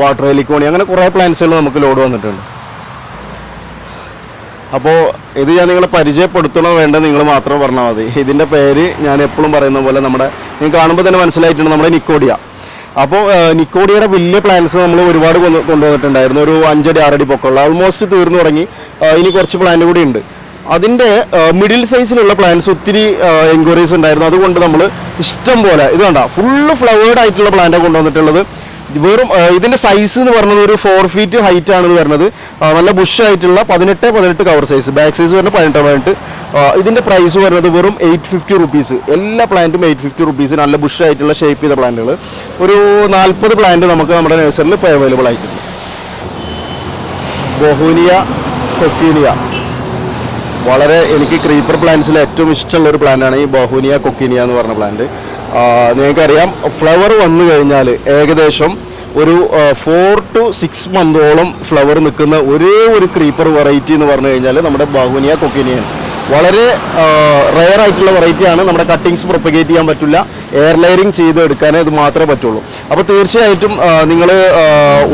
[SPEAKER 1] വാട്ടർ ഹെലിക്കോണി അങ്ങനെ കുറേ പ്ലാന്റ്സുകൾ നമുക്ക് ലോഡ് വന്നിട്ടുണ്ട്. അപ്പോൾ ഇത് ഞാൻ നിങ്ങളെ പരിചയപ്പെടുത്തണോ വേണ്ട നിങ്ങൾ മാത്രം പറഞ്ഞാൽ മതി. ഇതിന്റെ പേര് ഞാൻ എപ്പോഴും പറയുന്ന പോലെ നമ്മുടെ നിങ്ങൾ കാണുമ്പോൾ തന്നെ മനസ്സിലായിട്ടുണ്ട് നമ്മുടെ നിക്കോഡിയ അപ്പോൾ നിക്കോഡിയയുടെ വലിയ പ്ലാൻസ് നമ്മൾ ഒരുപാട് കൊണ്ടു കൊണ്ടുവന്നിട്ടുണ്ടായിരുന്നു. ഒരു അഞ്ചടി ആറടി പൊക്കമുള്ള ഓൾമോസ്റ്റ് തീർന്നു തുടങ്ങി. ഇനി കുറച്ച് പ്ലാൻ കൂടി ഉണ്ട്. അതിന്റെ മിഡിൽ സൈസിലുള്ള പ്ലാന്റ്സ് ഒത്തിരി എൻക്വയറീസ് ഉണ്ടായിരുന്നു. അതുകൊണ്ട് നമ്മൾ ഇഷ്ടം പോലെ ഇത് കണ്ട ഫുള്ള് ഫ്ലവേർഡ് ആയിട്ടുള്ള പ്ലാന്റാണ് കൊണ്ടുവന്നിട്ടുള്ളത്. വെറും ഇതിന്റെ സൈസ് എന്ന് പറഞ്ഞത് ഒരു ഫോർ ഫീറ്റ് ഹൈറ്റ് ആണ് പറഞ്ഞത് നല്ല ബുഷ് ആയിട്ടുള്ള പതിനെട്ട് പതിനെട്ട് കവർ സൈസ് ബാക്ക് സൈസ് വരുന്നത് പതിനെട്ട് പതിനെട്ട്. ആ, ഇതിന്റെ പ്രൈസ് വരുന്നത് വെറും എയ്റ്റ് ഫിഫ്റ്റി റുപ്പീസ് എല്ലാ പ്ലാന്റും എയ്റ്റ് ഫിഫ്റ്റി റുപ്പീസ് നല്ല ബുഷായിട്ടുള്ള ഷേപ്പ് ചെയ്ത പ്ലാന്റുകൾ ഒരു നാൽപ്പത് പ്ലാന്റ് നമുക്ക് നമ്മുടെ നഴ്സറിൽ ഇപ്പോൾ അവൈലബിൾ ആയിട്ടുണ്ട്. ബൊഹൂനിയ കൊക്കീനിയ. വളരെ എനിക്ക് ക്രീപ്പർ പ്ലാന്റ്സിൽ ഏറ്റവും ഇഷ്ടമുള്ള ഒരു പ്ലാന്റാണ് ഈ ബഹൂനിയ കൊക്കീനിയ എന്ന് പറഞ്ഞ പ്ലാന്റ് നിങ്ങൾക്കറിയാം ഫ്ലവർ വന്നു കഴിഞ്ഞാൽ ഏകദേശം ഒരു ഫോർ ടു സിക്സ് മന്തോളം ഫ്ലവർ നിൽക്കുന്ന ഒരേ ഒരു ക്രീപ്പർ വെറൈറ്റി എന്ന് പറഞ്ഞു കഴിഞ്ഞാൽ നമ്മുടെ ബഹൂനിയ കൊക്കീനിയാണ് വളരെ റെയർ ആയിട്ടുള്ള വെറൈറ്റിയാണ് നമ്മുടെ കട്ടിങ്സ് പ്രൊപ്പഗേറ്റ് ചെയ്യാൻ പറ്റില്ല. എയർ ലെയറിങ് ചെയ്ത് എടുക്കാനേ ഇത് മാത്രമേ പറ്റുള്ളൂ. അപ്പോൾ തീർച്ചയായിട്ടും നിങ്ങൾ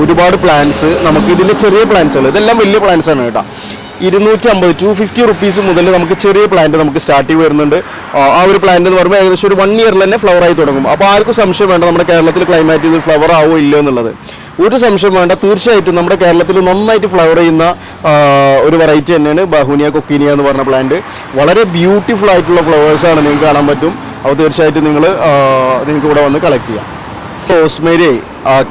[SPEAKER 1] ഒരുപാട് പ്ലാൻസ് നമുക്ക് ഇതിന്റെ ചെറിയ പ്ലാന്റ്സുകൾ ഇതെല്ലാം വലിയ പ്ലാന്റ്സ് ആണ് കേട്ടോ. ഇരുന്നൂറ്റി അമ്പത് ടു ഫിഫ്റ്റി റുപ്പീസ് മുതൽ നമുക്ക് ചെറിയ പ്ലാന്റ് നമുക്ക് സ്റ്റാർട്ട് ചെയ്ത് വരുന്നുണ്ട്. ആ ഒരു പ്ലാന്റ് എന്ന് പറയുമ്പോൾ ഏകദേശം ഒരു വൺ ഇയറിൽ തന്നെ ഫ്ലവർ ആയി തുടങ്ങും. അപ്പോൾ ആർക്കും സംശയം വേണ്ട നമ്മുടെ കേരളത്തിൽ ക്ലൈമാറ്റ് ഇത് ഫ്ലവർ ആവോ ഇല്ലയോ എന്നുള്ളത്. ഒരു സംശയം വേണ്ട. തീർച്ചയായിട്ടും നമ്മുടെ കേരളത്തിൽ നന്നായിട്ട് ഫ്ലവർ ചെയ്യുന്ന ഒരു വെറൈറ്റി തന്നെയാണ് ബഹുനിയ കൊക്കീനിയ എന്ന് പറഞ്ഞ പ്ലാന്റ് വളരെ ബ്യൂട്ടിഫുൾ ആയിട്ടുള്ള ഫ്ലവേഴ്സാണ് നിങ്ങൾക്ക് കാണാൻ പറ്റും. അപ്പോൾ തീർച്ചയായിട്ടും നിങ്ങൾ നിങ്ങൾക്ക് ഇവിടെ വന്ന് കളക്ട് ചെയ്യാം. റോസ്മേരി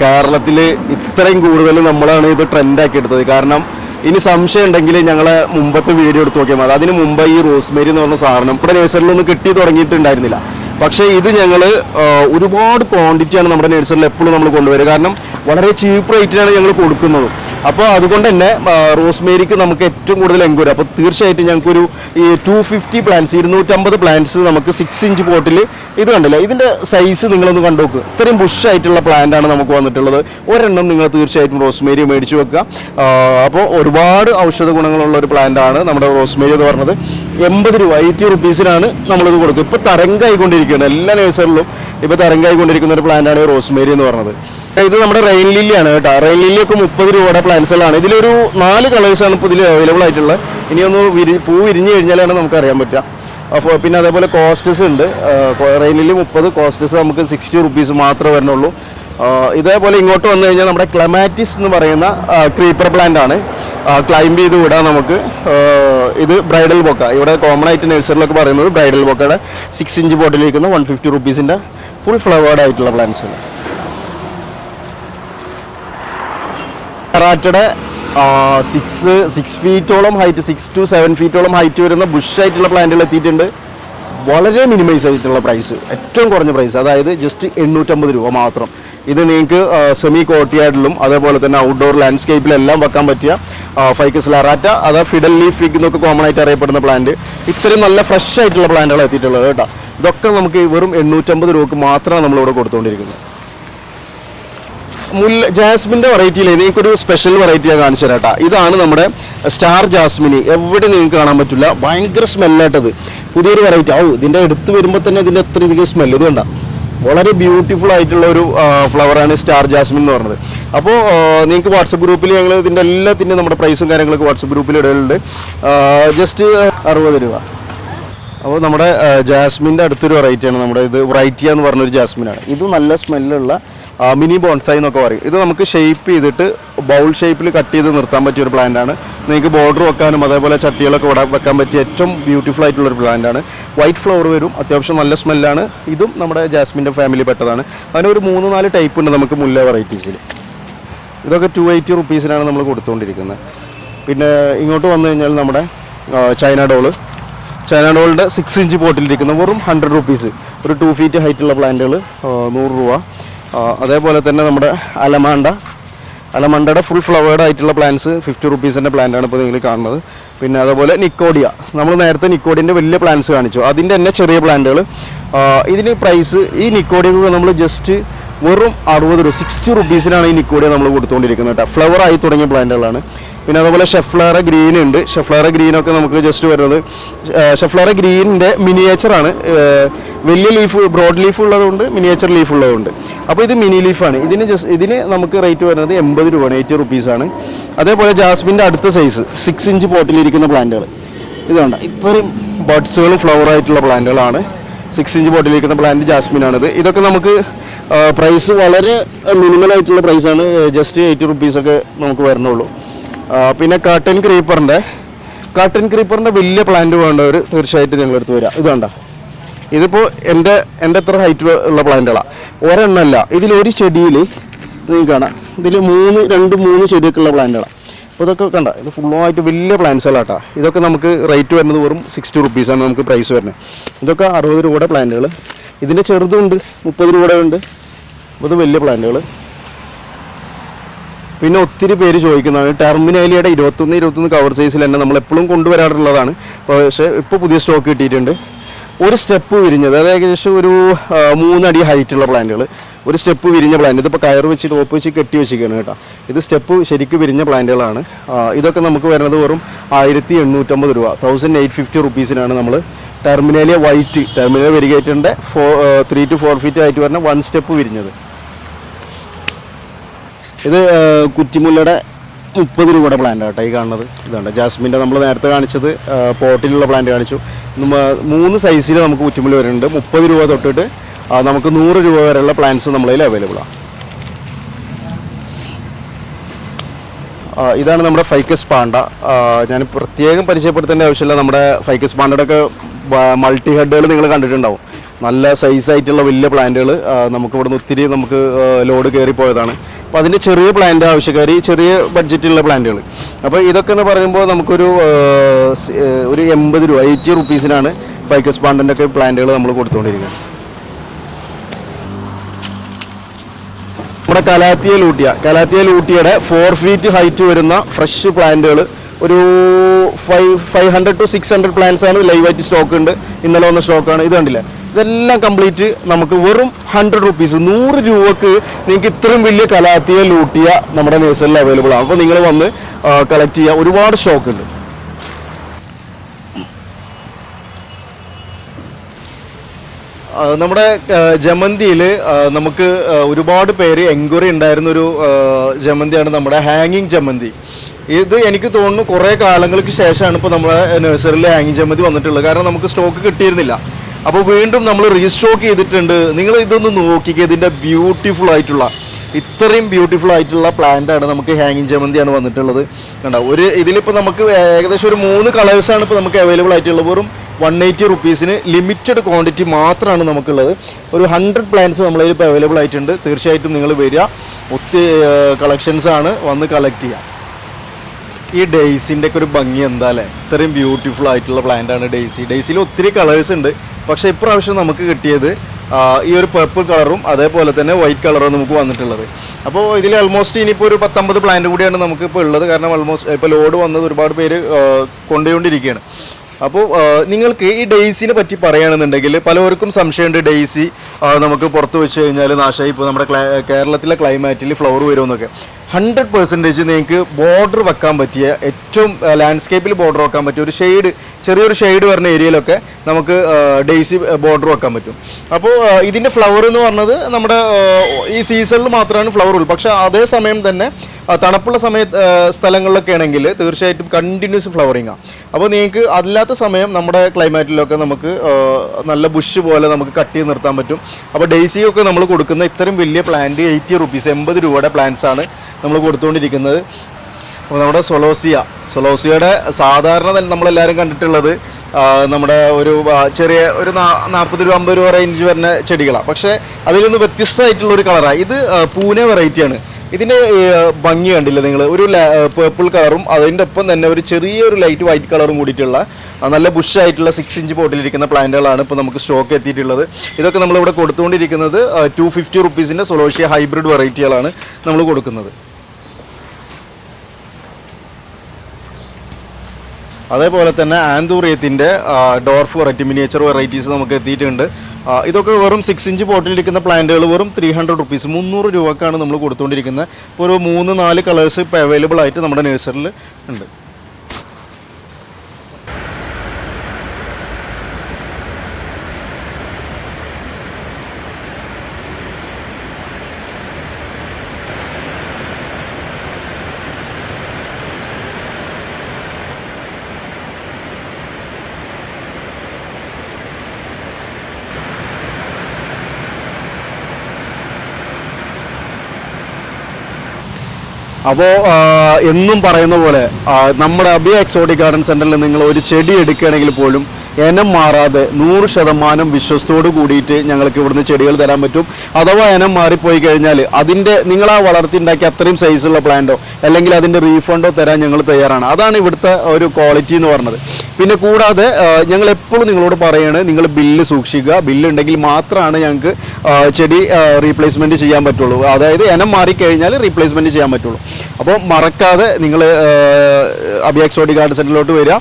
[SPEAKER 1] കേരളത്തിൽ ഇത്രയും കൂടുതൽ നമ്മളാണ് ഇത് ട്രെൻഡാക്കി എടുത്തത്. കാരണം ഇനി സംശയം ഉണ്ടെങ്കിൽ ഞങ്ങളെ മുമ്പത്തെ വീഡിയോ എടുത്ത് നോക്കിയാൽ മതി. അതിന് മുമ്പ് ഈ റോസ്മേരി എന്ന് പറഞ്ഞ സാധനം ഇവിടെ നേഴ്സറിലൊന്നും കിട്ടി തുടങ്ങിയിട്ടുണ്ടായിരുന്നില്ല. പക്ഷേ ഇത് ഞങ്ങൾ ഒരുപാട് ക്വാണ്ടിറ്റിയാണ് നമ്മുടെ നേഴ്സറിൽ എപ്പോഴും നമ്മൾ കൊണ്ടുവരിക. കാരണം വളരെ ചീപ്പ് റേറ്റിനാണ് ഞങ്ങൾ കൊടുക്കുന്നത്. അപ്പോൾ അതുകൊണ്ട് തന്നെ റോസ്മേരിക്ക് നമുക്ക് ഏറ്റവും കൂടുതൽ എൻക്വയറി. അപ്പോൾ തീർച്ചയായിട്ടും ഞങ്ങൾക്കൊരു ഈ ടു ഫിഫ്റ്റി പ്ലാന്റ്സ് ഇരുന്നൂറ്റമ്പത് പ്ലാന്റ്സ് നമുക്ക് സിക്സ് ഇഞ്ച് പോട്ടിൽ ഇത് കണ്ടില്ല? ഇതിന്റെ സൈസ് നിങ്ങളൊന്ന് കണ്ടു നോക്കുക ഇത്രയും ബുഷായിട്ടുള്ള പ്ലാന്റ് ആണ് നമുക്ക് വന്നിട്ടുള്ളത്. ഒരെണ്ണം നിങ്ങൾ തീർച്ചയായിട്ടും റോസ്മേരി മേടിച്ചു വെക്കുക. അപ്പോൾ ഒരുപാട് ഔഷധ ഗുണങ്ങളുള്ള ഒരു പ്ലാന്റ് ആണ് നമ്മുടെ റോസ്മേരി എന്ന് പറഞ്ഞത്. എൺപത് രൂപ എയ്റ്റി റുപ്പീസിനാണ് നമ്മളിത് കൊടുക്കുക. ഇപ്പോൾ തരംഗായിക്കൊണ്ടിരിക്കുകയാണ്. എല്ലാ നേഴ്സറിലും ഇപ്പോൾ തരംഗായിക്കൊണ്ടിരിക്കുന്ന ഒരു പ്ലാന്റ് ആണ് റോസ്മേരി എന്ന് പറഞ്ഞത്. ഇത് നമ്മുടെ റെയിൻ ലില്ലിയാണ് കേട്ടോ. റെയിൻ ലില്ലി ഒക്കെ മുപ്പത് രൂപയുടെ പ്ലാന്റ്സുകളാണ് ഇതിലൊരു നാല് കളേഴ്സാണ് ഇപ്പോൾ ഇതിൽ അവൈലബിൾ ആയിട്ടുള്ളത്. ഇനി ഒന്ന് വിരി പൂ വിരിഞ്ഞു കഴിഞ്ഞാലാണ് നമുക്ക് അറിയാൻ പറ്റുക. അപ്പോൾ പിന്നെ അതേപോലെ കോസ്റ്റസ് ഉണ്ട്. റെയിൻ ലില്ലി മുപ്പത് കോസ്റ്റസ് നമുക്ക് സിക്സ്റ്റി റുപ്പീസ് മാത്രമേ വരുന്നുള്ളൂ. ഇതേപോലെ ഇങ്ങോട്ട് വന്നു കഴിഞ്ഞാൽ നമ്മുടെ ക്ലമാറ്റിസ് എന്ന് പറയുന്ന ക്രീപ്പർ പ്ലാന്റ് ആണ്. ക്ലൈംബ് ചെയ്ത് വിടാൻ നമുക്ക്. ഇത് ബ്രൈഡൽ ബൊക്ക ഇവിടെ കോമൺ ആയിട്ട് നഴ്സറിലൊക്കെ പറയുന്നത് ബ്രൈഡൽ ബൊക്കയുടെ സിക്സ് ഇഞ്ച് ബോട്ടിലിരിക്കുന്ന വൺ ഫിഫ്റ്റി റുപ്പീസിന്റെ ഫുൾ ഫ്ലവേർഡ് ആയിട്ടുള്ള പ്ലാന്റ്സുകൾ കറാറ്റയുടെ സിക്സ് സിക്സ് ഫീറ്റോളം ഹൈറ്റ് സിക്സ് ടു സെവൻ ഫീറ്റോളം ഹൈറ്റ് വരുന്ന ബുഷ് ആയിട്ടുള്ള പ്ലാന്റുകൾ എത്തിയിട്ടുണ്ട്. വളരെ മിനിമൈസ് ആയിട്ടുള്ള പ്രൈസ് ഏറ്റവും കുറഞ്ഞ പ്രൈസ് അതായത് ജസ്റ്റ് എണ്ണൂറ്റമ്പത് രൂപ മാത്രം. ഇത് നിങ്ങൾക്ക് സെമി കോർട്ടിയാർഡിലും അതേപോലെ തന്നെ ഔട്ട്ഡോർ ലാൻഡ്സ്കേപ്പിലെല്ലാം വെക്കാൻ പറ്റിയ ഫൈക്കസ് ലറാറ്റ അത് ഫിഡൽ ലീഫ് ഫിഗ് എന്നൊക്കെ കോമൺ ആയിട്ട് അറിയപ്പെടുന്ന പ്ലാന്റ് ഇത്രയും നല്ല ഫ്രഷ് ആയിട്ടുള്ള പ്ലാന്റുകൾ എത്തിയിട്ടുള്ളത് കേട്ടോ. ഇതൊക്കെ നമുക്ക് വെറും എണ്ണൂറ്റമ്പത് രൂപക്ക് മാത്രമാണ് നമ്മളിവിടെ കൊടുത്തുകൊണ്ടിരിക്കുന്നത് മുല്ല ജാസ്മിന്റെ വെറൈറ്റിയിൽ നിങ്ങൾക്കൊരു സ്പെഷ്യൽ വെറൈറ്റിയാണ് കാണിച്ചു തരാം കേട്ടോ. ഇതാണ് നമ്മുടെ സ്റ്റാർ ജാസ്മിനി. എവിടെ നിങ്ങൾക്ക് കാണാൻ പറ്റില്ല. ഭയങ്കര സ്മെല്ലായിട്ടത് പുതിയൊരു വെറൈറ്റി ആവും ഇതിന്റെ എടുത്ത് വരുമ്പോൾ തന്നെ ഇതിന്റെ എത്ര ഇതിന്റെ സ്മെല്ല് ഇത് കണ്ട. വളരെ ബ്യൂട്ടിഫുൾ ആയിട്ടുള്ള ഒരു ഫ്ലവറാണ് സ്റ്റാർ ജാസ്മിൻ എന്ന് പറഞ്ഞത് അപ്പോൾ നിങ്ങൾക്ക് വാട്സപ്പ് ഗ്രൂപ്പിൽ ഞങ്ങൾ ഇതിന്റെ എല്ലാത്തിന്റെ നമ്മുടെ പ്രൈസും കാര്യങ്ങളൊക്കെ വാട്സപ്പ് ഗ്രൂപ്പിൽ ഇടലുണ്ട്. ജസ്റ്റ് അറുപത് രൂപ. അപ്പോൾ നമ്മുടെ ജാസ്മിന്റെ അടുത്തൊരു വെറൈറ്റിയാണ് നമ്മുടെ ഇത് വെറൈറ്റിയാന്ന് പറഞ്ഞൊരു ജാസ്മിനാണ് ഇത് നല്ല സ്മെല്ലുള്ള മിനി ബോൺസായി എന്നൊക്കെ പറയും. ഇത് നമുക്ക് ഷേപ്പ് ചെയ്തിട്ട് ബൗൾ ഷേപ്പിൽ കട്ട് ചെയ്ത് നിർത്താൻ പറ്റിയ ഒരു പ്ലാന്റ് ആണ്. നിങ്ങൾക്ക് ബോർഡർ വെക്കാനും അതേപോലെ ചട്ടികളൊക്കെ ഇവിടെ വെക്കാൻ പറ്റിയ ഏറ്റവും ബ്യൂട്ടിഫുൾ ആയിട്ടുള്ള ഒരു പ്ലാന്റ് ആണ്. വൈറ്റ് ഫ്ലവർ വരും അത്യാവശ്യം നല്ല സ്മെല്ലാണ് ഇതും നമ്മുടെ ജാസ്മിന്റെ ഫാമിലി പെട്ടതാണ്. അതിന് ഒരു മൂന്ന് നാല് ടൈപ്പ് ഉണ്ട് നമുക്ക് മുല്ല വെറൈറ്റീസിൽ ഇതൊക്കെ ടു എയ്റ്റി റുപ്പീസിനാണ് നമ്മൾ കൊടുത്തുകൊണ്ടിരിക്കുന്നത് പിന്നെ ഇങ്ങോട്ട് വന്നു കഴിഞ്ഞാൽ നമ്മുടെ ചൈന ഡോൾ ചൈന ഡോളിന്റെ സിക്സ് ഇഞ്ച് പോട്ടിലിരിക്കുന്ന വെറും ഹൺഡ്രഡ് റുപ്പീസ് ഒരു ടു ഫീറ്റ് ഹൈറ്റുള്ള പ്ലാന്റുകൾ നൂറ് രൂപ. അതേപോലെ തന്നെ നമ്മുടെ അലമാണ്ട. അലമണ്ടയുടെ ഫുൾ ഫ്ലവേർഡ് ആയിട്ടുള്ള പ്ലാന്റ്സ് ഫിഫ്റ്റി റുപ്പീസിന്റെ പ്ലാന്റാണ് ഇപ്പോൾ നിങ്ങൾ കാണുന്നത്. പിന്നെ അതേപോലെ നിക്കോഡിയ നമ്മൾ നേരത്തെ നിക്കോഡിന്റെ വലിയ പ്ലാന്റ്സ് കാണിച്ചു. അതിന്റെ തന്നെ ചെറിയ പ്ലാന്റുകൾ ഇതിന് പ്രൈസ് ഈ നിക്കോഡിയ നമ്മൾ ജസ്റ്റ് വെറും അറുപത് രൂപ സിക്സ്റ്റി റുപ്പീസിനാണ് ഈ നിക്കോഡിയ നമ്മൾ കൊടുത്തുകൊണ്ടിരിക്കുന്നത് കേട്ടോ. ഫ്ലവർ ആയി തുടങ്ങിയ പ്ലാന്റുകളാണ് പിന്നെ അതുപോലെ ഷെഫ്ലറ ഗ്രീൻ ഉണ്ട്. ഷെഫ്ലറ ഗ്രീനൊക്കെ നമുക്ക് ജസ്റ്റ് വരുന്നത്. ഷെഫ്ലറ ഗ്രീനിന്റെ മിനിയേച്ചറാണ് വലിയ ലീഫ് ബ്രോഡ് ലീഫ് ഉള്ളതുകൊണ്ട് മിനിയേച്ചർ ലീഫ് ഉള്ളതുകൊണ്ട്. അപ്പോൾ ഇത് മിനി ലീഫാണ് ഇതിന് ജസ്റ്റ് ഇതിന് നമുക്ക് റേറ്റ് വരുന്നത് എൺപത് രൂപയാണ്. എയ്റ്റി റുപ്പീസാണ് അതേപോലെ ജാസ്മിന്റെ അടുത്ത സൈസ് സിക്സ് ഇഞ്ച് പോട്ടിലിരിക്കുന്ന പ്ലാന്റുകൾ ഇതുണ്ട് ഇത്രയും ബഡ്സുകളും ഫ്ലവർ ആയിട്ടുള്ള പ്ലാന്റുകളാണ് സിക്സ് ഇഞ്ച് ബോട്ടിലിരിക്കുന്ന പ്ലാന്റ് ജാസ്മിനാണിത്. ഇതൊക്കെ നമുക്ക് പ്രൈസ് വളരെ മിനിമൽ ആയിട്ടുള്ള പ്രൈസാണ് ജസ്റ്റ് എയ്റ്റി റുപ്പീസൊക്കെ നമുക്ക് വരുന്നുള്ളൂ. പിന്നെ കട്ടൻ ക്രീപ്പറിന്റെ കട്ടൻ ക്രീപ്പറിന്റെ വലിയ പ്ലാന്റ് വേണ്ടവർ തീർച്ചയായിട്ടും ഞങ്ങൾ എടുത്ത് വരിക ഇത് കണ്ട? ഇതിപ്പോൾ എന്റെ എന്റെ എത്ര ഹൈറ്റ് ഉള്ള പ്ലാന്റുകളാണ് ഒരെണ്ണമല്ല ഇതിലൊരു ചെടിയിൽ നിങ്ങൾക്ക് കാണാം. ഇതിൽ മൂന്ന് രണ്ട് മൂന്ന് ചെടിയൊക്കെ ഉള്ള പ്ലാന്റുകളാണ് അപ്പോൾ ഇതൊക്കെ കണ്ട? ഇത് ഫുള്ളായിട്ട് വലിയ പ്ലാന്റ്സുകളാട്ടാ ഇതൊക്കെ നമുക്ക് റേറ്റ് വരുന്നത് വെറും സിക്സ്റ്റി റുപ്പീസാണ് നമുക്ക് പ്രൈസ് വരുന്നത്. ഇതൊക്കെ അറുപത് രൂപയുടെ പ്ലാന്റുകൾ ഇതിന്റെ ചെറുതുണ്ട് മുപ്പത് രൂപയുടെ ഉണ്ട്. ഇത് വലിയ പ്ലാന്റുകൾ പിന്നെ ഒത്തിരി പേര് ചോദിക്കുന്നതാണ്. ടെർമിനേലിയുടെ ഇരുപത്തൊന്ന് ഇരുപത്തൊന്ന് കവർ സൈസിൽ തന്നെ നമ്മൾ എപ്പോഴും കൊണ്ടുവരാറുള്ളതാണ്. പക്ഷേ ഇപ്പോൾ പുതിയ സ്റ്റോക്ക് കിട്ടിയിട്ടുണ്ട്. ഒരു സ്റ്റെപ്പ് വിരിഞ്ഞത് അത് ഏകദേശം ഒരു മൂന്നടി ഹൈറ്റുള്ള പ്ലാന്റുകൾ ഒരു സ്റ്റെപ്പ് വിരിഞ്ഞ പ്ലാന്റ് ഇതിപ്പോൾ കയർ വെച്ച് ടോപ്പ് വെച്ച് കെട്ടി വെച്ചിരിക്കുകയാണ് കേട്ടോ. ഇത് സ്റ്റെപ്പ് ശരിക്കും വിരിഞ്ഞ പ്ലാന്റുകളാണ് ഇതൊക്കെ നമുക്ക് വരുന്നത് വെറും ആയിരത്തി എണ്ണൂറ്റമ്പത് രൂപ തൗസൻഡ് എയ്റ്റ് ഫിഫ്റ്റി റുപ്പീസിനാണ് നമ്മൾ ടെർമിനേലിയ വൈറ്റ് ടെർമിനേലിയ വെരിഗേറ്ററിന്റെ ഫോ ത്രീ ടു ഫോർ ഫീറ്റ് ആയിട്ട് വരുന്ന വൺ സ്റ്റെപ്പ് വിരിഞ്ഞത്. ഇത് കുറ്റിമുല്ലയുടെ മുപ്പത് രൂപയുടെ പ്ലാന്റ് കേട്ടോ ഈ കാണുന്നത്. ഇതുണ്ട്. ജാസ്മിന്റെ നമ്മൾ നേരത്തെ കാണിച്ചത് പോട്ടിലുള്ള പ്ലാന്റ് കാണിച്ചു. മൂന്ന് സൈസിൽ നമുക്ക് കുറ്റിമുല്ല വരുന്നുണ്ട്. മുപ്പത് രൂപ തൊട്ടിട്ട് നമുക്ക് നൂറ് രൂപ വരെയുള്ള പ്ലാന്റ്സ് നമ്മളതിൽ ആ, ഇതാണ് നമ്മുടെ ഫൈക്കസ് പാണ്ട ഞാൻ പ്രത്യേകം പരിചയപ്പെടുത്തേണ്ട ആവശ്യമില്ല. നമ്മുടെ ഫൈക്കസ് പാണ്ടയുടെ ഒക്കെ മൾട്ടി ഹെഡുകൾ നിങ്ങൾ കണ്ടിട്ടുണ്ടാവും. നല്ല സൈസ് ആയിട്ടുള്ള വലിയ പ്ലാന്റുകൾ നമുക്ക് ഇവിടുന്ന് ഒത്തിരി നമുക്ക് ലോഡ് കയറി പോയതാണ്. അപ്പോൾ അതിന്റെ ചെറിയ പ്ലാന്റ് ആവശ്യക്കാർ ഈ ചെറിയ ബഡ്ജറ്റിലുള്ള പ്ലാന്റുകൾ അപ്പോൾ ഇതൊക്കെ എന്ന് പറയുമ്പോൾ നമുക്കൊരു ഒരു എൺപത് രൂപ എയ്റ്റി റുപ്പീസിനാണ് ഫൈക്കസ് പാണ്ടന്റെ ഒക്കെ പ്ലാന്റുകൾ നമ്മൾ കൊടുത്തുകൊണ്ടിരിക്കുന്നത് നമ്മുടെ കലാത്തിയ ലൂട്ടിയ കലാത്തിയ ലൂട്ടിയുടെ ഫോർ ഫീറ്റ് ഹൈറ്റ് വരുന്ന ഫ്രഷ് പ്ലാന്റുകൾ ഒരു five five hundred to six hundred plants ആണ് ലൈവായിട്ട് സ്റ്റോക്ക് ഉണ്ട്. ഇന്നലെ വന്ന സ്റ്റോക്കാണ് ഇത് കണ്ടില്ലേ? ഇതെല്ലാം കംപ്ലീറ്റ് നമുക്ക് വെറും ഹൺഡ്രഡ് റുപ്പീസ് നൂറ് രൂപക്ക് നിങ്ങൾക്ക് ഇത്രയും വലിയ കലാത്തിയ ലൂട്ടിയ നമ്മുടെ നേഴ്സറിൽ അവൈലബിൾ ആണ്. അപ്പോൾ നിങ്ങൾ വന്ന് കളക്ട് ചെയ്യുക ഒരുപാട് സ്റ്റോക്ക് ഉണ്ട്. നമ്മുടെ ജമന്തിയിൽ നമുക്ക് ഒരുപാട് പേര് എൻക്വയറി ഉണ്ടായിരുന്ന ഒരു ജമന്തിയാണ് നമ്മുടെ ഹാങ്ങിങ് ജമന്തി. ഇത് എനിക്ക് തോന്നുന്നു കുറേ കാലങ്ങൾക്ക് ശേഷമാണ് ഇപ്പോൾ നമ്മുടെ നഴ്സറിയിൽ ഹാങ്ങിങ് ജമന്തി വന്നിട്ടുള്ളത്. കാരണം നമുക്ക് സ്റ്റോക്ക് കിട്ടിയിരുന്നില്ല. അപ്പോൾ വീണ്ടും നമ്മൾ റീസ്റ്റോക്ക് ചെയ്തിട്ടുണ്ട്. നിങ്ങൾ ഇതൊന്ന് നോക്കിക്കുക ഇതിന്റെ ബ്യൂട്ടിഫുൾ ആയിട്ടുള്ള ഇത്രയും ബ്യൂട്ടിഫുൾ ആയിട്ടുള്ള പ്ലാന്റ് ആണ് നമുക്ക് ഹാങ്ങിങ് ജമന്തിയാണ് വന്നിട്ടുള്ളത്. കണ്ടോ ഒരു ഇതിലിപ്പോൾ നമുക്ക് ഏകദേശം ഒരു മൂന്ന് കളേഴ്സാണ് ഇപ്പോൾ നമുക്ക് അവൈലബിൾ ആയിട്ടുള്ളത്. വെറും വൺ എയ്റ്റി റുപ്പീസിന് ലിമിറ്റഡ് ക്വാണ്ടിറ്റി മാത്രമാണ് നമുക്കുള്ളത്. ഒരു ഹൺഡ്രഡ് പ്ലാന്റ്സ് നമ്മളതിൽ ഇപ്പോൾ അവൈലബിൾ ആയിട്ടുണ്ട്. തീർച്ചയായിട്ടും നിങ്ങൾ വരിക. ഒത്തിരി കളക്ഷൻസ് ആണ് വന്ന് കളക്ട് ചെയ്യുക. ഈ ഡെയ്സിന്റെ ഒക്കെ ഒരു ഭംഗി എന്താ അല്ലേ? ഇത്രയും ബ്യൂട്ടിഫുൾ ആയിട്ടുള്ള പ്ലാന്റ് ആണ് ഡെയ്സി ഡെയ്സിയിൽ ഒത്തിരി കളേഴ്സ് ഉണ്ട്. പക്ഷേ ഇപ്രാവശ്യം നമുക്ക് കിട്ടിയത് ഈ ഒരു പർപ്പിൾ കളറും അതേപോലെ തന്നെ വൈറ്റ് കളറും നമുക്ക് വന്നിട്ടുള്ളത്. അപ്പോൾ ഇതിൽ ഓൾമോസ്റ്റ് ഇനിയിപ്പോൾ ഒരു പത്തൊമ്പത് പ്ലാന്റ് കൂടിയാണ് നമുക്ക് ഇപ്പോൾ ഉള്ളത്. കാരണം ഓൾമോസ്റ്റ് ഇപ്പോൾ ലോഡ് വന്നത് ഒരുപാട് പേര് കൊണ്ടുപോയിരിക്കുകയാണ് അപ്പോൾ നിങ്ങൾക്ക് ഈ ഡെയ്സിനെ പറ്റി പറയുകയാണെന്നുണ്ടെങ്കിൽ പലവർക്കും സംശയമുണ്ട് ഡെയ്സി നമുക്ക് പുറത്ത് വെച്ച് കഴിഞ്ഞാൽ നാശമായി. ഇപ്പോൾ നമ്മുടെ കേരളത്തിലെ ക്ലൈമാറ്റിൽ ഫ്ലവർ വരുമെന്നൊക്കെ. ഹൺഡ്രഡ് പെർസെന്റേജ് നിങ്ങൾക്ക് ബോർഡർ വെക്കാൻ പറ്റിയ ഏറ്റവും ലാൻഡ്സ്കേപ്പിൽ ബോർഡർ വെക്കാൻ പറ്റിയ ഒരു ഷെയ്ഡ് ചെറിയൊരു ഷെയ്ഡ് വരുന്ന ഏരിയയിലൊക്കെ നമുക്ക് ഡെയ്സി ബോർഡർ വെക്കാൻ പറ്റും. അപ്പോൾ ഇതിന്റെ ഫ്ലവർ എന്ന് പറഞ്ഞത് നമ്മുടെ ഈ സീസണിൽ മാത്രമാണ് ഫ്ലവർ ഉള്ളൂ. പക്ഷേ അതേ സമയം തന്നെ തണുപ്പുള്ള സമയ സ്ഥലങ്ങളിലൊക്കെ ആണെങ്കിൽ തീർച്ചയായിട്ടും കണ്ടിന്യൂസ് ഫ്ലവറിങ് ആണ് അപ്പോൾ നിങ്ങൾക്ക് അല്ലാത്ത സമയം നമ്മുടെ ക്ലൈമാറ്റിലൊക്കെ നമുക്ക് നല്ല ബുഷ് പോലെ നമുക്ക് കട്ട് ചെയ്ത് നിർത്താൻ പറ്റും. അപ്പോൾ ഡെയ്സിയൊക്കെ നമ്മൾ കൊടുക്കുന്ന ഇത്രയും വലിയ പ്ലാന്റ് എയ്റ്റി റുപ്പീസ് എൺപത് രൂപയുടെ പ്ലാന്റ്സ് ആണ് നമ്മൾ കൊടുത്തുകൊണ്ടിരിക്കുന്നത്. അപ്പോൾ നമ്മുടെ സൊലോസിയ സൊലോസിയയുടെ സാധാരണ നമ്മളെല്ലാവരും കണ്ടിട്ടുള്ളത് നമ്മുടെ ഒരു ചെറിയ ഒരു നാൽപ്പത് രൂപ അമ്പത് രൂപ റേഞ്ച് വരുന്ന ചെടികളാണ് പക്ഷേ അതിൽ നിന്ന് വ്യത്യസ്തമായിട്ടുള്ള ഒരു കളറാണ് ഇത് പൂനെ വെറൈറ്റിയാണ് ഇതിന്റെ ഭംഗി കണ്ടില്ല നിങ്ങൾ ഒരു പേർപ്പിൾ കളറും അതിന്റെ ഒപ്പം തന്നെ ഒരു ചെറിയൊരു ലൈറ്റ് വൈറ്റ് കളറും കൂടിയിട്ടുള്ള നല്ല ബുഷായിട്ടുള്ള സിക്സ് ഇഞ്ച് പോട്ടിലിരിക്കുന്ന പ്ലാന്റുകളാണ് ഇപ്പോൾ നമുക്ക് സ്റ്റോക്ക് എത്തിയിട്ടുള്ളത്. ഇതൊക്കെ നമ്മളിവിടെ കൊടുത്തുകൊണ്ടിരിക്കുന്നത് ടു ഫിഫ്റ്റി റുപ്പീസിന്റെ സൊലോഷ്യ ഹൈബ്രിഡ് വെറൈറ്റികളാണ് നമ്മൾ കൊടുക്കുന്നത്. അതേപോലെ തന്നെ ആന്തൂറിയത്തിന്റെ ഡോർഫ് വെറൈറ്റി മിനിയേച്ചർ വെറൈറ്റീസ് നമുക്ക് എത്തിയിട്ടുണ്ട്. ഇതൊക്കെ വെറും സിക്സ് ഇഞ്ച് പോട്ടിലിരിക്കുന്ന പ്ലാന്റുകൾ വെറും ത്രീ ഹൺഡ്രഡ് റുപ്പീസ് മുന്നൂറ് രൂപക്കാണ് നമ്മൾ കൊടുത്തുകൊണ്ടിരിക്കുന്നത്. ഇപ്പോൾ ഒരു മൂന്ന് നാല് കളേഴ്സ് ഇപ്പോൾ അവൈലബിൾ ആയിട്ട് നമ്മുടെ നേഴ്സറിയിൽ ഉണ്ട്. അപ്പോൾ എന്നും പറയുന്ന പോലെ നമ്മുടെ അബി എക്സോട്ടിക് ഗാർഡൻ സെന്ററിൽ നിങ്ങൾ ഒരു ചെടി എടുക്കുകയാണെങ്കിൽ പോലും ഇനം മാറാതെ നൂറ് ശതമാനം വിശ്വസത്തോട് കൂടിയിട്ട് ഞങ്ങൾക്ക് ഇവിടുന്ന് ചെടികൾ തരാൻ പറ്റും. അഥവാ ഇനം മാറിപ്പോയി കഴിഞ്ഞാൽ അതിന്റെ നിങ്ങൾ ആ വളർത്തിണ്ടാക്കിയ അത്രയും സൈസുള്ള പ്ലാന്റോ അല്ലെങ്കിൽ അതിന്റെ റീഫണ്ടോ തരാൻ ഞങ്ങൾ തയ്യാറാണ്. അതാണ് ഇവിടുത്തെ ഒരു ക്വാളിറ്റി എന്ന് പറഞ്ഞത്. പിന്നെ കൂടാതെ ഞങ്ങൾ എപ്പോഴും നിങ്ങളോട് പറയാണ് നിങ്ങൾ ബില്ല് സൂക്ഷിക്കുക. ബില്ലുണ്ടെങ്കിൽ മാത്രമാണ് ഞങ്ങൾക്ക് ചെടി റീപ്ലേസ്മെന്റ് ചെയ്യാൻ പറ്റുള്ളൂ. അതായത് ഇനം മാറിക്കഴിഞ്ഞാൽ റീപ്ലേസ്മെന്റ് ചെയ്യാൻ പറ്റുള്ളൂ. അപ്പോൾ മറക്കാതെ നിങ്ങൾ അബിയാക്സോഡി ഗാർഡൻ സെന്ററിലോട്ട് വരിക.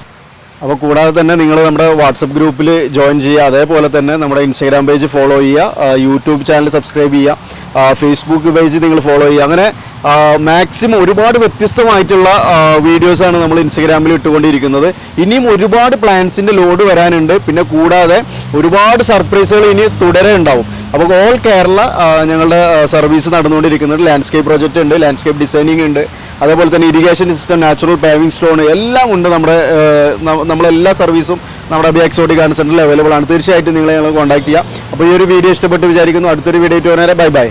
[SPEAKER 1] അപ്പോൾ കൂടാതെ തന്നെ നിങ്ങൾ നമ്മുടെ വാട്സപ്പ് ഗ്രൂപ്പിൽ ജോയിൻ ചെയ്യുക. അതേപോലെ തന്നെ നമ്മുടെ ഇൻസ്റ്റാഗ്രാം പേജ് ഫോളോ ചെയ്യുക. യൂട്യൂബ് ചാനൽ സബ്സ്ക്രൈബ് ചെയ്യുക. ഫേസ്ബുക്ക് പേജ് നിങ്ങൾ ഫോളോ ചെയ്യുക. അങ്ങനെ മാക്സിമം ഒരുപാട് വ്യത്യസ്തമായിട്ടുള്ള വീഡിയോസാണ് നമ്മൾ ഇൻസ്റ്റാഗ്രാമിൽ ഇട്ടുകൊണ്ടിരിക്കുന്നത്. ഇനിയും ഒരുപാട് പ്ലാൻസിന്റെ ലോഡ് വരാനുണ്ട്. പിന്നെ കൂടാതെ ഒരുപാട് സർപ്രൈസുകൾ ഇനി തുടരെ ഉണ്ടാവും. അപ്പോൾ ഓൾ കേരള ഞങ്ങളുടെ സർവീസ് നടന്നുകൊണ്ടിരിക്കുന്നുണ്ട് ലാൻഡ്സ്കേപ്പ് പ്രോജക്റ്റ് ഉണ്ട്. ലാൻഡ്സ്കേപ്പ് ഡിസൈനിങ് ഉണ്ട്. അതേപോലെ തന്നെ irrigation system natural paving stone എല്ലാം ഉണ്ട് നമ്മുടെ നമ്മളെല്ലാ സർവീസും നമ്മുടെ അബി എക്സോട്ടിക് ഗാർഡൻ സെന്ററിൽ അവൈലബിൾ ആണ്. തീർച്ചയായിട്ടും നിങ്ങളെ ഞങ്ങൾ കോൺടാക്ട് ചെയ്യാം. അപ്പോൾ ഈ ഒരു വീഡിയോ ഇഷ്ടപ്പെട്ട് വിചാരിക്കുന്നു. അടുത്തൊരു വീഡിയോ ആയിട്ട് വരെ. Bye bye.